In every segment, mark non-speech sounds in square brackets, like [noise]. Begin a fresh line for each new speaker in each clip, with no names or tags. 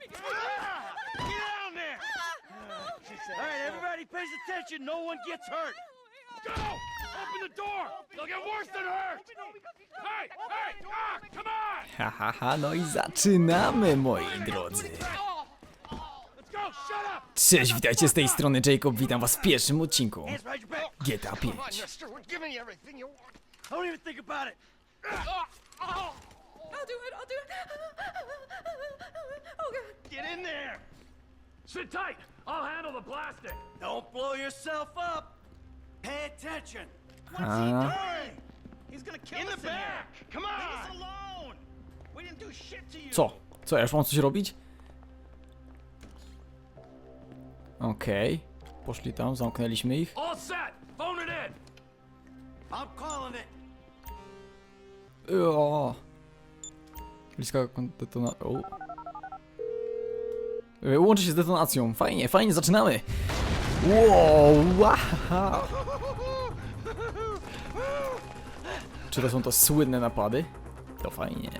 Get down there! All right, everybody pays attention. No one gets hurt. Go! Open the door! They'll get worse than hurt! Hey! Hey! Ah! Come on!
Ha, ha, ha, no i zaczynamy, moi drodzy.
Let's go! Shut up!
Cześć, witajcie z tej strony Jacob, witam was w pierwszym odcinku. GTA 5.
do it. I'll do it. Oh god.
Get in there.
Sit tight. I'll handle the blasting.
Don't blow yourself up. Pay attention. What's
Huh?
he doing? He's gonna kill
In
us
the
in here.
back. Come
Leave us
on.
alone. We didn't do shit to you.
Co? Co, ja już mam coś robić? Okej. Poszli tam, zamknęliśmy ich.
All set. Phone it in.
I'm calling it.
O. Bliska kon- detona... O. Y, Łączy się z detonacją. Fajnie, fajnie, zaczynamy! Wow, wow. Czy to są to słynne napady? To fajnie.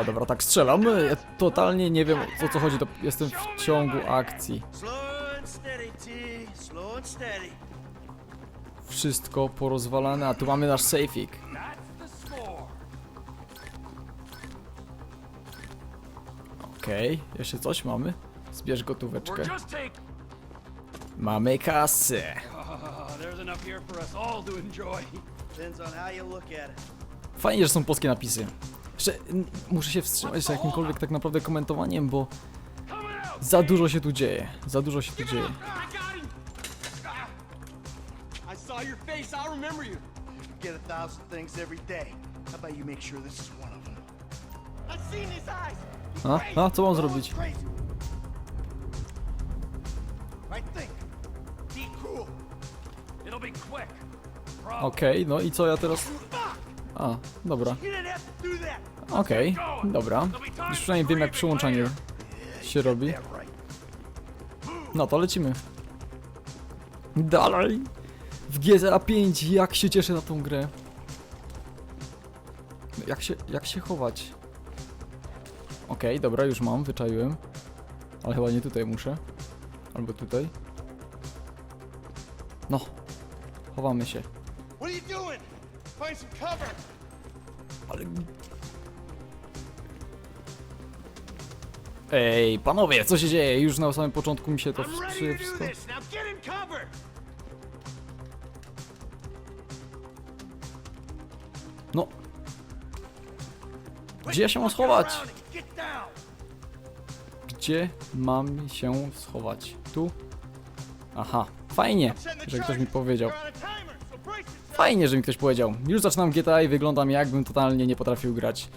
O, dobra, tak strzelam. Ja totalnie nie wiem o co chodzi, to jestem w ciągu akcji. Wszystko porozwalane, a tu mamy nasz sejfik. Okej, jeszcze coś mamy? Zbierz gotóweczkę. Mamy kasę.
It.
Fajnie, że są polskie napisy. Jeszcze muszę się wstrzymać z jakimkolwiek tak naprawdę komentowaniem, bo za dużo się tu dzieje. Za dużo się tu dzieje.
You
get a thousand things every day. How about you make sure this is one of them?
I've seen his eyes.
A, a co mam zrobić? Okej, no i co ja teraz... A, dobra. Okej, dobra. Już przynajmniej wiem jak przyłączanie się robi. No to lecimy. Dalej. W GTA 5 jak się cieszę na tą grę. Jak się, jak się chować? Okej, dobra, już mam, wyczaiłem. Ale chyba nie tutaj muszę. Albo tutaj. No. Chowamy się. Ale... Ej, panowie, co się dzieje? Już na samym początku mi się to wszystko. No. Gdzie ja się mam schować? Gdzie mam się schować? Tu? Aha, fajnie, że ktoś mi powiedział. Fajnie, że mi ktoś powiedział. Już zaczynam GTA i wyglądam jakbym totalnie nie potrafił grać.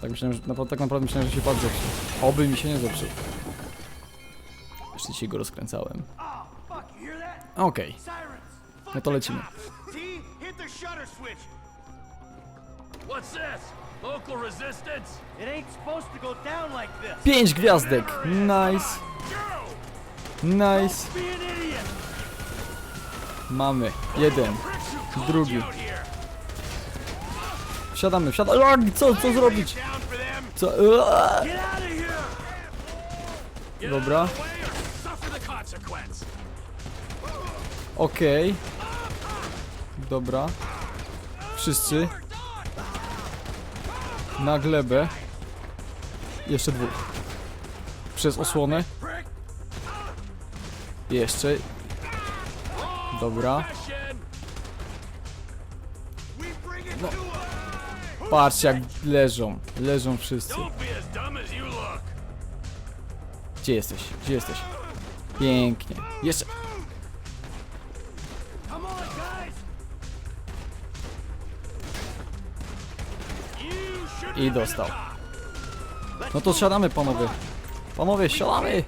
Tak myślałem, że naprawdę, tak naprawdę myślałem, że się pad zepsuł. Oby mi się nie zepsuł. Jeszcze dzisiaj go rozkręcałem. Okej,
Sirens.
no to lecimy.
What's this? Local resistance?
It ain't supposed to go down like this.
Pięć gwiazdek! Nice! Nice! Mamy. Jeden. Drugi. Wsiadamy, wsiadamy. Co, co zrobić? Co?
Get
Dobra. Okej. Dobra. Wszyscy. Na glebę. Jeszcze dwóch. Przez osłonę. Jeszcze. Dobra. Patrzcie jak leżą. Leżą wszyscy. Gdzie jesteś? Gdzie jesteś? Pięknie. Jeszcze. I dostał. No to siadamy panowie. Panowie, siadamy!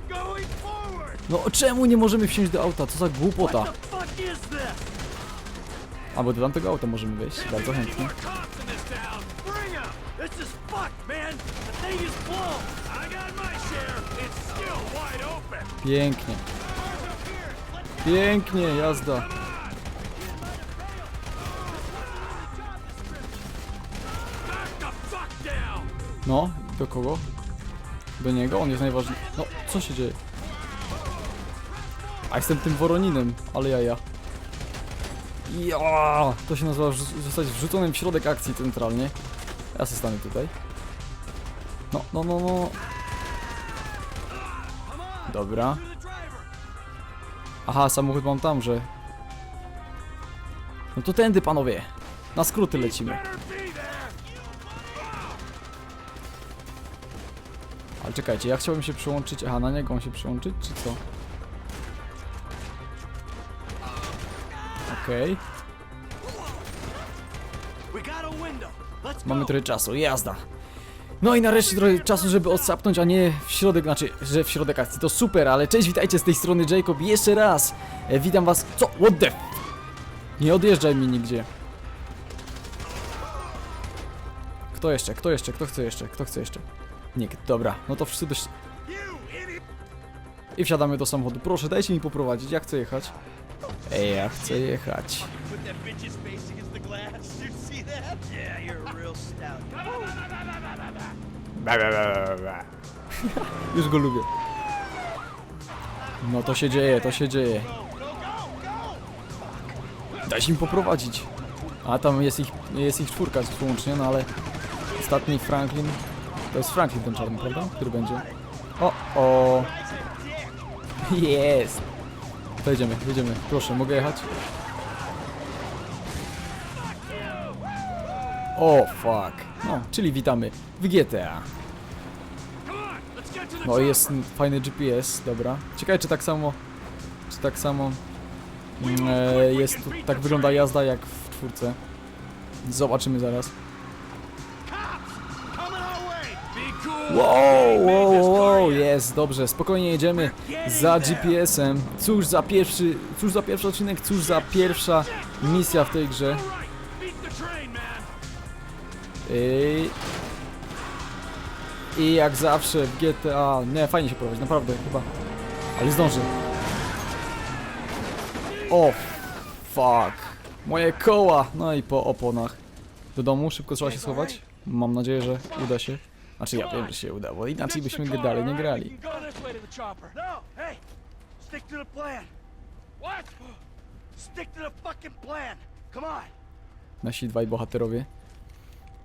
No czemu nie możemy wsiąść do auta? Co za głupota.
This?
Albo do tamtego auta możemy wejść, bardzo chętnie.
more cops in
No, Do kogo? Do niego? On jest najważniejszy. No, co się dzieje? A jestem tym Woroninem, ale ja ja. To się nazywa zostać wrzuconym w środek akcji centralnie. Ja se stanę tutaj. No, no, no, no. Dobra. Aha, samochód mam tam, że... No to tędy, panowie. Na skróty lecimy. Czekajcie, ja chciałbym się przyłączyć... Aha, na niego on się przyłączyć, czy co? Okej.
Let's
Mamy trochę czasu, jazda. No i nareszcie trochę czasu, żeby odsapnąć, a nie w środek, znaczy, że w środek akcji. To super, ale cześć, witajcie z tej strony Jacob jeszcze raz. E, witam was. Co? What the? Nie odjeżdżaj mi nigdzie. Kto jeszcze? Kto jeszcze? Kto chce jeszcze? Kto chce jeszcze? Nikt. Dobra, no to wszyscy dość... I wsiadamy do samochodu. Proszę, dajcie mi poprowadzić. Ja chcę jechać. Ej, ja chcę jechać. [laughs] Już go lubię. No to się dzieje, to się dzieje. Dajcie mi poprowadzić. A tam jest ich, jest ich czwórka wyłącznie, no ale ostatni Franklin. To jest Franklin ten czarny, prawda? Który będzie? O, o. [laughs] Jest. To jedziemy, jedziemy. Proszę, mogę jechać? O, fuck. No, czyli witamy w GTA. No jest fajny GPS, dobra. Ciekawe czy tak samo, czy tak samo mm, e, jest, tak wygląda jazda jak w czwórce. Zobaczymy zaraz. Wow, wow, wow, jest, dobrze, spokojnie jedziemy za GPS-em. Cóż za pierwszy, cóż za pierwszy odcinek, cóż za pierwsza misja w tej grze. I, I jak zawsze w GTA, nie, fajnie się prowadzi, naprawdę, chyba. Ale zdąży. O, fuck. Moje koła, no i po oponach. Do domu, szybko trzeba się schować. Mam nadzieję, że uda się. Znaczy ja wiem, że się uda, bo inaczej byśmy
the
dalej nie grali.
Go.
No.
Nasi dwaj bohaterowie,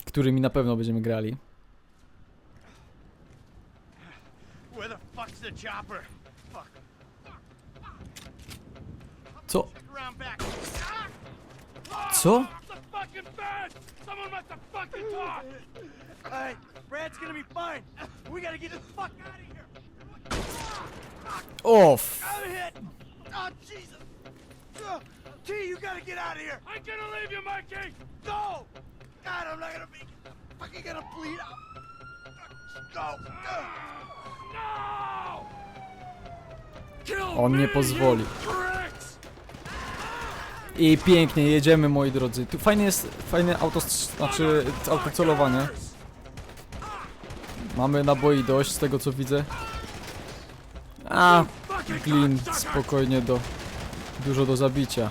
którymi na pewno będziemy grali. Co? Co?
The fucking fence! Someone must have fucking talked!
All right, Brad's gonna be fine. We gotta get the fuck out of here.
Oh, o, f-
I'm hit. Oh Jesus. Ugh. T, you gotta get out of here.
I'm gonna leave you, Mikey!
Go. God, I'm not gonna be fucking gonna bleed out. Go. Ugh.
No! Ah, Kill
On nie pozwoli.
you pricks!
I pięknie jedziemy, moi drodzy. Tu fajne jest, fajne auto, znaczy autocelowanie. Mamy naboi dość, z tego co widzę. A, glin, spokojnie do... Dużo do zabicia.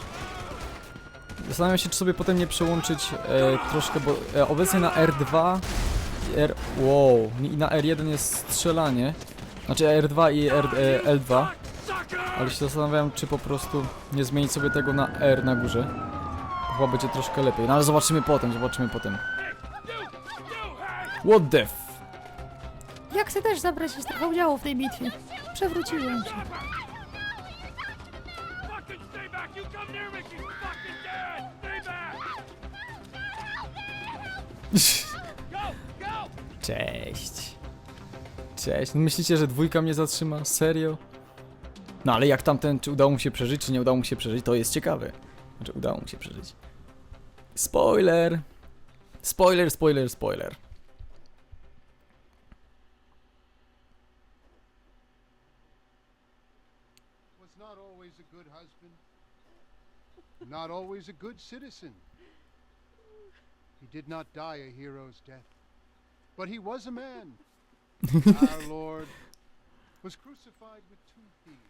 Zastanawiam się, czy sobie potem nie przełączyć e, troszkę, bo e, obecnie na R2 i R... Wow, i na R1 jest strzelanie. Znaczy R2 i R, e, L2. Ale się zastanawiam, czy po prostu nie zmienić sobie tego na R na górze. Chyba będzie troszkę lepiej. No ale zobaczymy potem, zobaczymy potem. What the f...
Ja chcę też zabrać trochę udziału w tej bitwie. Przewróciłem się. [laughs]
Cześć. Cześć. No Myślicie, że dwójka mnie zatrzyma? Serio? No ale jak tamten, czy udało mu się przeżyć, czy nie udało mu się przeżyć, to jest ciekawe. Znaczy udało mu się przeżyć. Spoiler! Spoiler, spoiler, spoiler.
was not always a good husband, not always a good citizen. He did not die a hero's death, but he was a man. Our Lord was crucified with two thieves.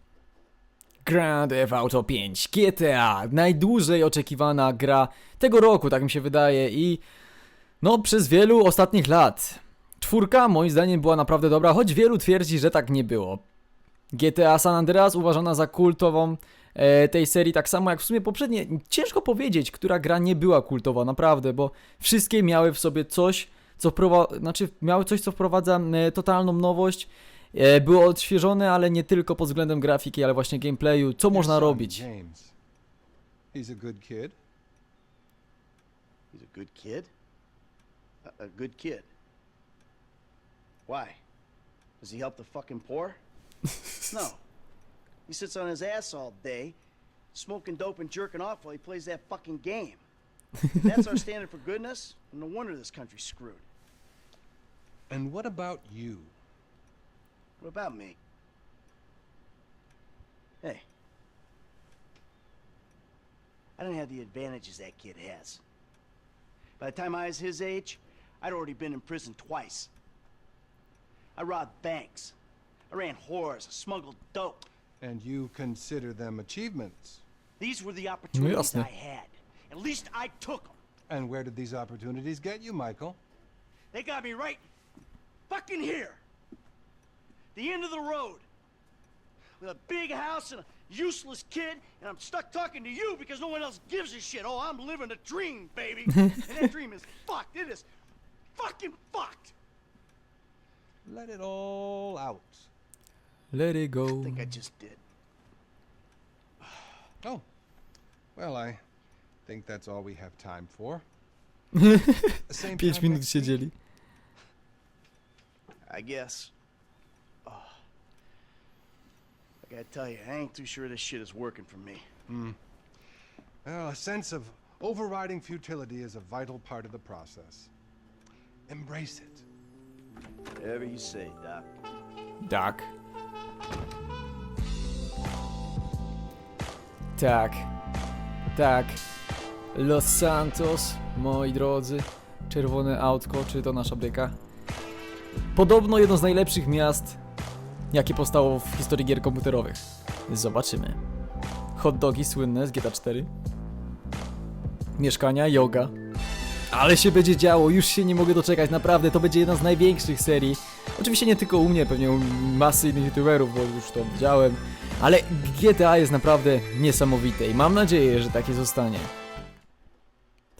Grand Theft Auto 5 GTA, najdłużej oczekiwana gra tego roku, tak mi się wydaje i no przez wielu ostatnich lat. Czwórka moim zdaniem była naprawdę dobra, choć wielu twierdzi, że tak nie było. GTA San Andreas uważana za kultową e, tej serii, tak samo jak w sumie poprzednie. Ciężko powiedzieć, która gra nie była kultowa, naprawdę, bo wszystkie miały w sobie coś, co wprowadza, znaczy miały coś, co wprowadza e, totalną nowość. E, było odświeżone, ale nie tylko pod względem grafiki, ale właśnie gameplayu, co można robić.
James. He's a good kid.
He's a good kid? A, a good kid. Why? Does he help the fucking poor? [laughs] no. He sits on his ass all day, smoking dope and jerking off while he plays that fucking game. If that's our [laughs] standard for goodness, no wonder this country's screwed.
And what about you?
What about me? Hey. I don't have the advantages that kid has. By the time I was his age, I'd already been in prison twice. I robbed banks. I ran whores. I smuggled dope.
And you consider them achievements.
These were the opportunities
jasne.
I had. At least I took them.
And where did these opportunities get you, Michael?
They got me right fucking here. The end of the road. With a big house and a useless kid, and I'm stuck talking to you because no one else gives a shit. Oh, I'm living a dream, baby. [laughs] and that dream is fucked. It is fucking fucked.
Let it all out.
Let it go.
I think I just did. [sighs]
Oh. Well, I think that's all we have time for. [laughs] Same
5
time
minut
next
siedzieli.
I guess. I gotta tell you, I ain't too sure this shit is working for me.
Well, a sense of overriding futility is a vital part of the process. Embrace it.
Whatever you say, Doc.
Tak. Tak. Tak. Los Santos, moi drodzy. Czerwone autko, czy to nasza bryka? Podobno jedno z najlepszych miast, jakie powstało w historii gier komputerowych. Zobaczymy. Hot dogi słynne z GTA 4. Mieszkania, yoga. Ale się będzie działo, już się nie mogę doczekać, naprawdę, to będzie jedna z największych serii. Oczywiście nie tylko u mnie, pewnie u masy innych youtuberów, bo już to widziałem. Ale GTA jest naprawdę niesamowite i mam nadzieję, że takie zostanie.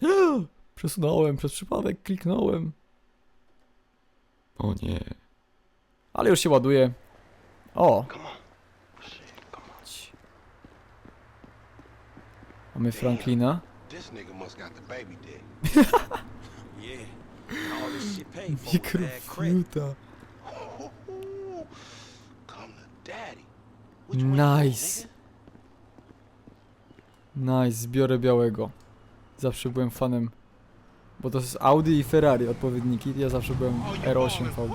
[gasps] Przesunąłem, przez przypadek kliknąłem. O nie. Ale już się ładuje. O! Mamy Franklina. [laughs] Mikrofluta. [laughs] Nice. Nice, zbiorę białego. Zawsze byłem fanem. Bo to jest Audi i Ferrari odpowiedniki. Ja zawsze byłem
Oh, you
R8
balling
w Audi.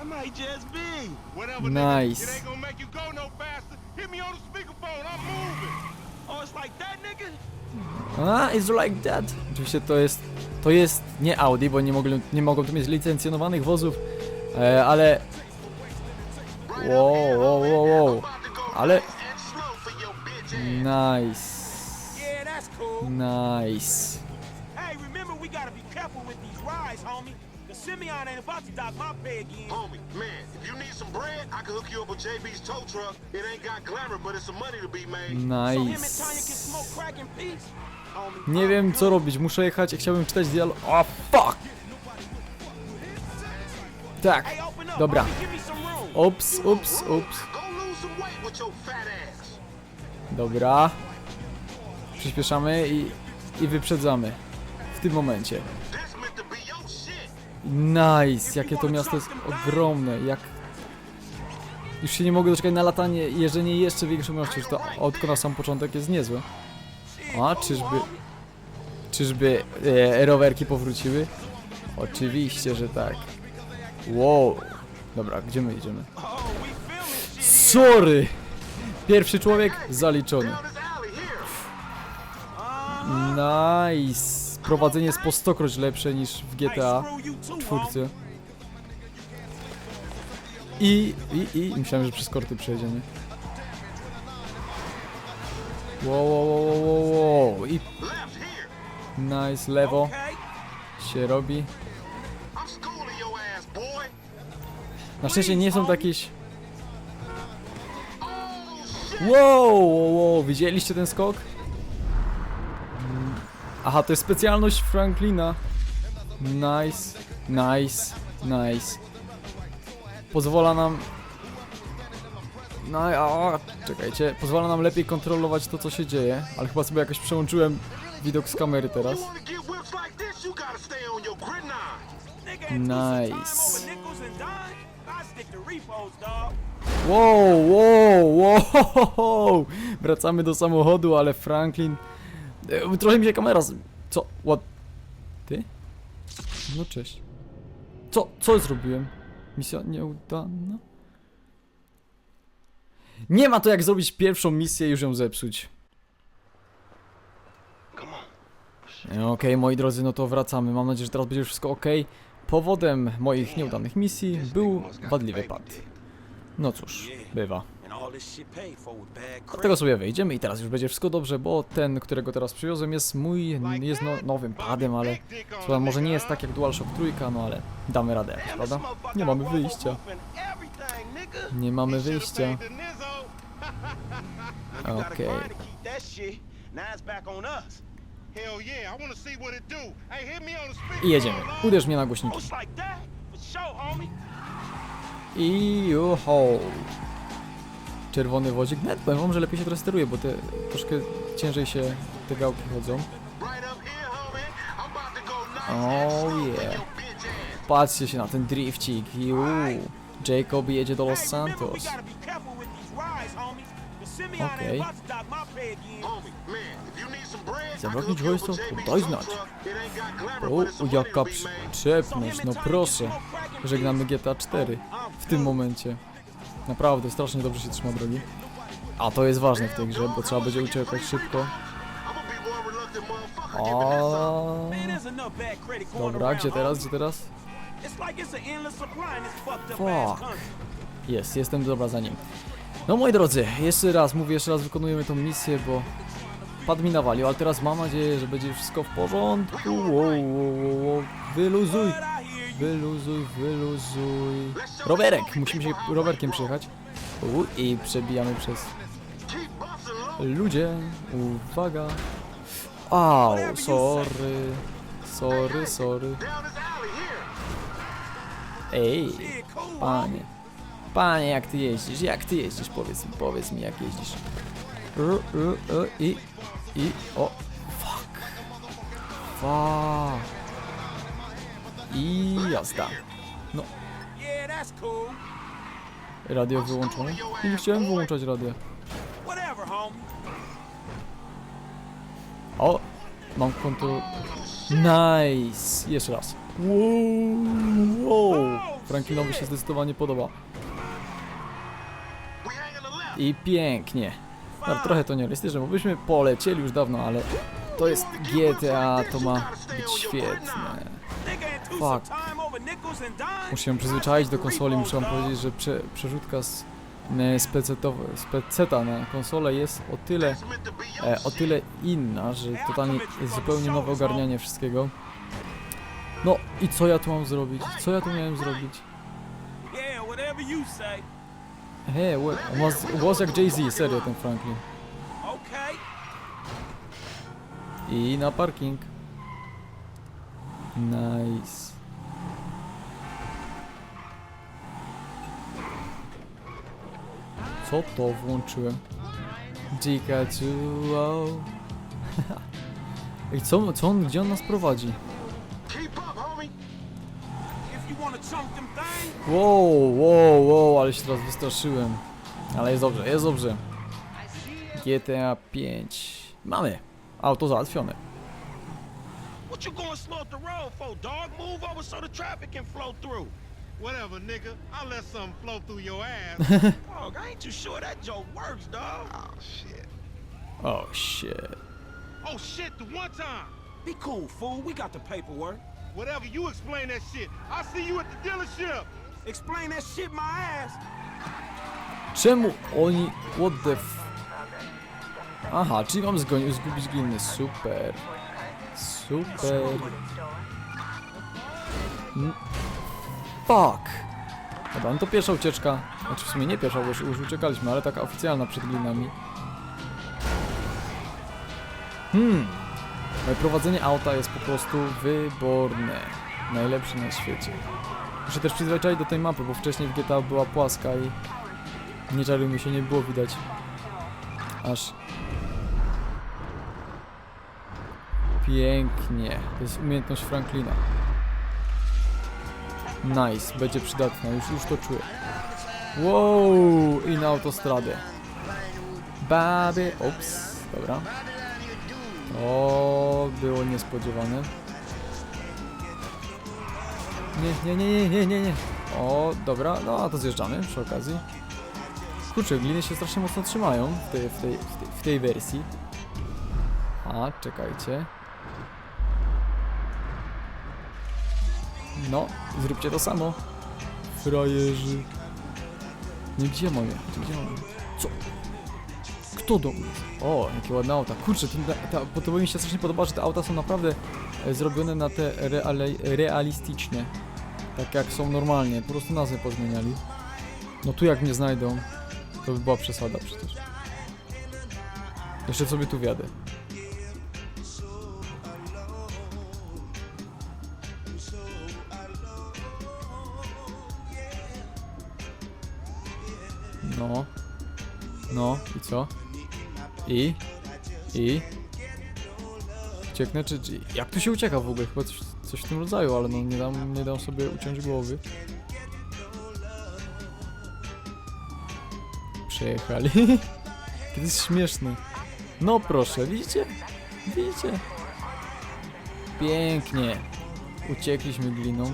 I might just be.
Whatever,
Nice.
nigga. It ain't gonna make you go no faster. Hit me on the speakerphone. I'm moving.
Oh, it's like that, nigga?
A, it's like that. Oczywiście to jest, to jest nie Audi, bo nie, mogli, nie mogą tu mieć licencjonowanych wozów, e, ale... Wow, wow, wow, wow. Ale...
And slow for your bitch ass.
Nice.
Yeah, that's cool.
Nice.
Hey, remember we gotta be careful with these rides, homie. Cause Simeon ain't about to dock my pay again.
Homie, man, if you need some bread, I can hook you up with JB's tow truck. It ain't got glamour, but it's some money to be made.
So him and Tanya can smoke
Nice.
crack in peace? Homie.
Nie wiem co robić, muszę jechać, chciałbym czytać dialog... O, fuck! Tak,
Hey, open up.
Dobra.
Homie, give me some room.
ups, ups, ups.
Go lose some weight with your fat ass.
Dobra. Przyspieszamy i, i wyprzedzamy. W tym momencie. Nice, jakie to miasto jest ogromne, jak... Już się nie mogę doczekać na latanie i jeżdżenie jeszcze większą ilością, to autko na sam początek jest niezłe. A, czyżby... Czyżby e, rowerki powróciły? Oczywiście, że tak. Wow. Dobra, gdzie my idziemy? Sorry! Pierwszy człowiek zaliczony. Nice. Prowadzenie jest po stokroć lepsze niż w GTA
Screw you too, homie.
czwórce. I, i, i, myślałem, że przez korty przejdzie, nie? Wow, wow, wow, wow, wow. I nice, lewo się robi. Na szczęście nie są to jakieś... Wow, wow, wow, widzieliście ten skok? Aha, to jest specjalność Franklina. Nice, nice, nice. Pozwala nam... No, a, czekajcie, pozwala nam lepiej kontrolować to, co się dzieje, ale chyba sobie jakoś przełączyłem widok z kamery teraz. Nice. Wow, wow, wow! [laughs] Wracamy do samochodu, ale Franklin... E, Trochę mi się kamera z... Co? What? Ty? No cześć. Co? Co zrobiłem? Misja nieudana? Nie ma to jak zrobić pierwszą misję i już ją zepsuć. E, Okej, moi drodzy, no to wracamy. Mam nadzieję, że teraz będzie wszystko ok. Powodem moich nieudanych misji był wadliwy pad. No cóż, bywa.
And all this shit paid for with bad
Do
credit.
tego sobie wejdziemy i teraz już będzie wszystko dobrze, bo ten, którego teraz przywiozłem jest mój, jest no, nowym padem, ale słuchaj, może nie jest tak jak DualShock trójka, no ale damy radę, prawda? Nie mamy wyjścia. Nie mamy wyjścia. [laughs] Okej.
Yeah, I
jedziemy. Uderz mnie na głośniki. I juho. Czerwony wodzik. Nawet powiem wam, że lepiej się teraz steruje, bo te troszkę ciężej się te gałki chodzą. Oh, yeah. Patrzcie się na ten drifcik. Iu. Jacob jedzie do Los Santos.
Simeon
Okay. Zabraknie
JB's
daj znać. O, jaka
to be
przy-
made.
przepność, no proszę. Żegnamy GTA 4 w tym momencie. Naprawdę, strasznie dobrze się trzyma drogi. A to jest ważne w tej grze, bo trzeba będzie uciekać szybko. O, Dobra, gdzie teraz, gdzie teraz? Fuck. Jest, jestem dobra za nim. No moi drodzy, jeszcze raz, mówię, jeszcze raz wykonujemy tą misję, bo padł mi nawalił, ale teraz mam nadzieję, że będzie wszystko w porządku. Wow, wow, wow, wow. Wyluzuj, Wyluzuj, wyluzuj. Rowerek, musimy się rowerkiem przyjechać. U, I przebijamy przez ludzie. Uwaga. Au, sorry. Sorry, sorry. Ej, panie. Panie, jak ty jeździsz? Jak ty jeździsz? Powiedz mi, powiedz mi, jak jeździsz. U, u, u, I, i, o, fuck. Fuck. I jazda.
Cool.
Radio wyłączone. Nie chciałem wyłączać radia. O, mam kontrol. Nice. Jeszcze raz. Wow, wow. Franklinowi się zdecydowanie podoba. I pięknie. No, trochę to nierealistyczne, bo byśmy polecieli już dawno, ale to jest GTA, to ma być świetne. Fuck. Muszę się przyzwyczaić do konsoli, muszę wam powiedzieć, że prze, przerzutka z, z, na konsolę jest o tyle, e, o tyle inna, że totalnie jest zupełnie nowe ogarnianie wszystkiego. No i co ja tu mam zrobić? Co ja tu miałem zrobić? Hej, he was, was jak Jay-Z, serio ten Franklin. I na parking. Nice. Co to włączyłem? Pikachu, [laughs] wow. Ej, co, co on, gdzie on nas prowadzi? Wow, wow, wow, ale się teraz wystraszyłem. Ale jest dobrze, jest dobrze. GTA 5. Mamy. Auto załatwione.
What you going slow up the road for, dog? Move over so the traffic can flow through.
Whatever, nigga. I'll let something flow through your ass. [laughs]
Dog, I ain't too sure that joke works, dog.
oh, shit.
Oh shit.
Oh, shit, the one time.
Be cool, fool. We got the paperwork.
Whatever, you explain that shit. I'll see you at the dealership.
Explain that shit my ass.
Czemu oni... What the f... Aha, czyli mam zgonić, zgubić gliny. Super. Super. Mm. Fuck. Dobra, no to pierwsza ucieczka. Znaczy w sumie nie pierwsza, bo już, uciekaliśmy, ale taka oficjalna przed glinami. Hmm. Prowadzenie auta jest po prostu wyborne. Najlepsze na świecie. Muszę też przyzwyczaić do tej mapy, bo wcześniej w GTA była płaska i nie czarujmy się, nie było widać. Aż. Pięknie. To jest umiejętność Franklina. Nice, będzie przydatna, już, już to czuję. Wow, i na autostradę. Baby, ops, dobra. O, było niespodziewane. Nie, nie, nie, nie, nie, nie. O, dobra, no a to zjeżdżamy przy okazji. Kurczę, gliny się strasznie mocno trzymają w tej, w tej, w tej, w tej wersji. A, czekajcie. No, zróbcie to samo. Frajerzy. Nie, gdzie mam je? Gdzie mam je? Co? Kto do mnie? O, jakie ładne auta. Kurczę, ten, ta, to mi się strasznie podoba, że te auta są naprawdę e, zrobione na te reale, realistyczne. Tak jak są normalnie, po prostu nazwy pozmieniali. No tu jak mnie znajdą, to by była przesada przecież. Jeszcze sobie tu wjadę. Co? I? I? Ucieknę, czy. Jak tu się ucieka w ogóle? Chyba coś, coś w tym rodzaju, ale no nie dam, nie dam sobie uciąć głowy. Przejechali. [laughs] To jest śmieszne. No proszę, widzicie? Widzicie? Pięknie. Uciekliśmy gliną.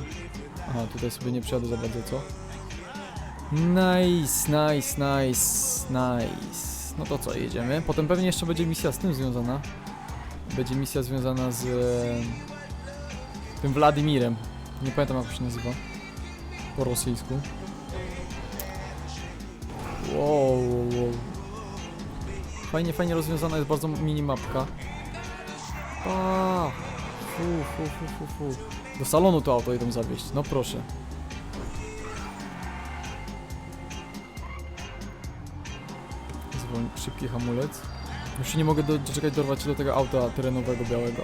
Aha, tutaj sobie nie przyjadę za bardzo, co? Nice, nice, nice, nice. No to co, jedziemy. Potem pewnie jeszcze będzie misja z tym związana. Będzie misja związana z... E, tym Władimirem. Nie pamiętam jak się nazywa. Po rosyjsku. Wow, wow. Fajnie, fajnie rozwiązana jest bardzo minimapka. A, fu, fu, fu, fu, fu. Do salonu to auto idą zawieźć, no proszę. Szybki hamulec. Już się nie mogę do, doczekać dorwać się do tego auta terenowego białego.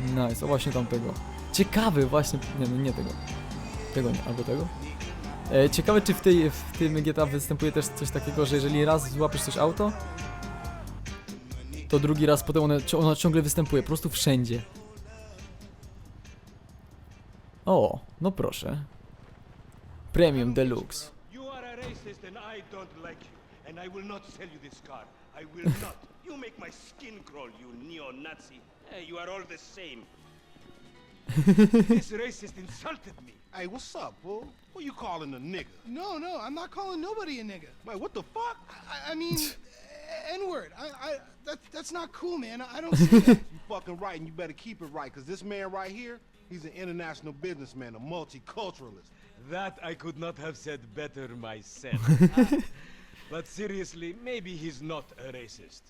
Nice, o właśnie tamtego. Ciekawy właśnie, nie, no nie tego. Tego nie, albo tego. E, ciekawe czy w, tej, w tym GTA występuje też coś takiego, że jeżeli raz złapiesz coś auto, to drugi raz potem one, ono ciągle występuje, po prostu wszędzie. O, no proszę. Premium Deluxe.
You are a racist and I don't like you. And I will not sell you this car. I will [laughs] not. You make my skin crawl, you neo-Nazi. Hey, you are all the same. [laughs] this racist insulted me.
Hey, what's up, bro? Who you calling a nigga?
No, no, I'm not calling nobody a nigga.
Wait, what the fuck?
I, I mean, [laughs] N-word. I, I, that, that's not cool, man. I don't see that.
You fucking right, and you better keep it right, because this man right here, he's an international businessman, a multiculturalist.
That I could not have said better myself. Ah, but seriously, maybe he's not a racist.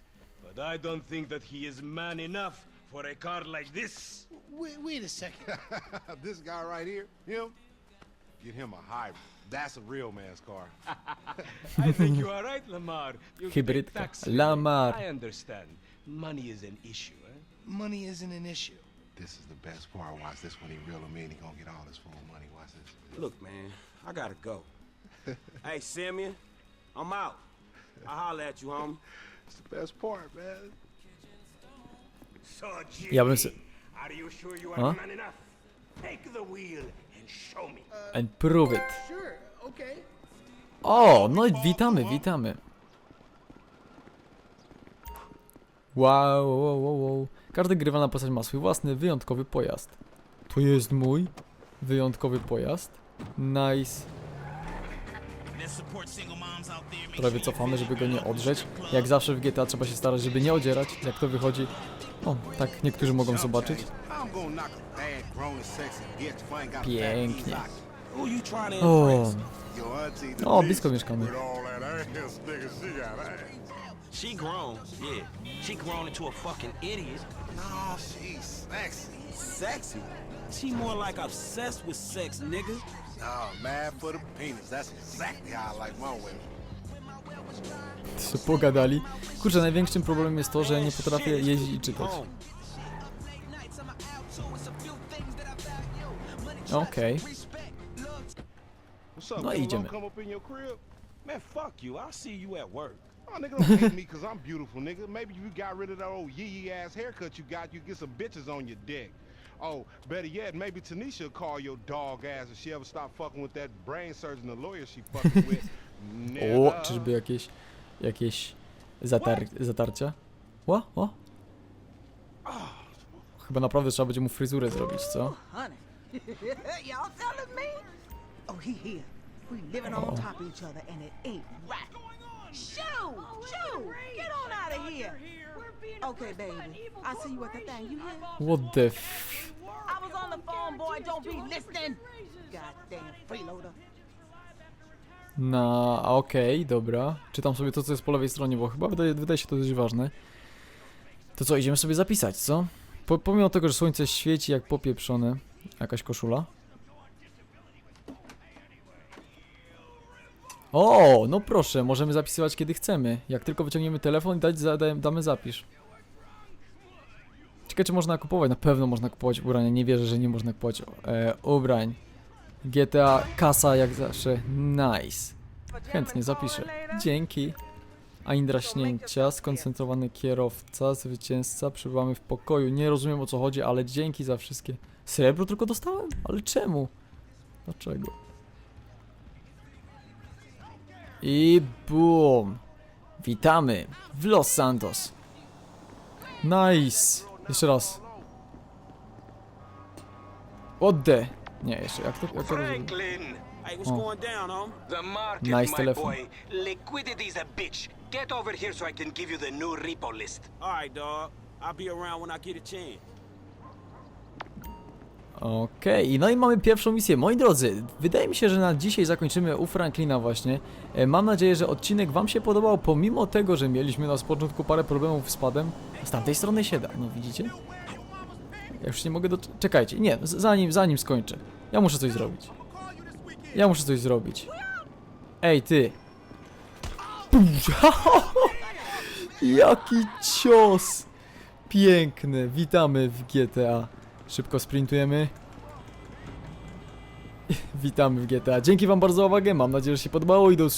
But I don't think that he is man enough for a car like this.
wait, wait a second. [laughs]
this guy right here, him, get him a hybrid. That's a real man's car. [laughs]
I think you are right, Lamar. You
Hybrid
take.
Lamar.
I understand. Money is an issue, eh?
Money isn't an issue.
This is the best part. Watch this when he reel him in. He gonna get all his full money. Watch this.
Look, man, I gotta go. [laughs] hey, Simeon, I'm out. I'll holler at you, homie.
It's the best part, man.
So, Jimmy,
Ja bym se...
are you sure you are
Huh?
man enough? Take the wheel and show me.
And prove it.
Sure, okay.
O, no i witamy, witamy. Wow, wow, wow, wow. Każdy grywalna postać ma swój własny, wyjątkowy pojazd. To jest mój wyjątkowy pojazd. Nice. Prawie cofamy, żeby go nie odrzeć. Jak zawsze w GTA trzeba się starać, żeby nie odzierać. Jak to wychodzi. O, tak niektórzy mogą zobaczyć. Pięknie. O, o blisko mieszkamy.
She
grown, yeah. She grown into a fucking idiot.
No, she's sexy.
Sexy. She more like obsessed with sex, nigga.
Oh, mad for the penis. That's exactly how I like my women.
się pogadali. Kurczę, największym problemem jest to, że nie potrafię jeździć i czytać. Okej.
What's up,
No
Kilo?
idziemy.
Come up in your crib?
Man, fuck you. I'll see you at work.
Oh, nigga, don't hate me because I'm beautiful, nigga. Maybe if you got rid of that old yee ass haircut you got, you get some bitches on your dick. Oh, better yet, maybe Tanisha will call your dog ass if she ever stop fucking with that brain surgeon, the lawyer she fucking with.
O,
Nigga.
czyżby jakieś, jakieś zatar zatarcia? Ła, ła. Chyba naprawdę trzeba będzie mu fryzurę zrobić, co?
Oh, honey. [laughs] Y'all telling me? Oh, he here. We living on oh. top of each other, and it ain't right. Shoo! Shoo! Get on out of here. Okay, baby. I see you at the thing. You hear?
What the f...
I was on the phone, boy. Don't be listening. Goddamn freeloader.
Na, okej, dobra. Czytam sobie to, co jest po lewej stronie, bo chyba wydaje, wydaje się to dość ważne. To co, idziemy sobie zapisać, co? Po, pomimo tego, że słońce świeci jak popieprzone. Jakaś koszula. O, no proszę, możemy zapisywać kiedy chcemy. Jak tylko wyciągniemy telefon i dać, damy zapisz. Ciekawe, czy można kupować. Na pewno można kupować ubrania. Nie wierzę, że nie można kupować e, ubrań. GTA kasa jak zawsze. Nice. Chętnie zapiszę. Dzięki. A Indra śnięcia, skoncentrowany kierowca, zwycięzca, przebywamy w pokoju. Nie rozumiem o co chodzi, ale dzięki za wszystkie. Srebro tylko dostałem? Ale czemu? Dlaczego? I boom. Witamy w Los Santos. Nice. Jeszcze raz. What the? Nie, jeszcze jak to, jak to?
Franklin! Hey, what's going down, home?
The market,
Nice
my
telephone.
boy. Liquidity's a bitch. Get over here so I can give you the new repo list.
All right, dog. I'll be around when I get a chance.
Okej, no i mamy pierwszą misję. Moi drodzy, wydaje mi się, że na dzisiaj zakończymy u Franklina właśnie. E, Mam nadzieję, że odcinek Wam się podobał, pomimo tego, że mieliśmy na początku parę problemów z padem. Z tamtej strony się da, no widzicie? Ja już nie mogę do... Czekajcie, nie, zanim, zanim skończę. Ja muszę coś zrobić. Ja muszę coś zrobić. Ej, ty! [laughs] Jaki cios! Piękny, witamy w GTA. Szybko sprintujemy. [laughs] Witamy w GTA. Dzięki wam bardzo za uwagę, mam nadzieję, że się podobało i do.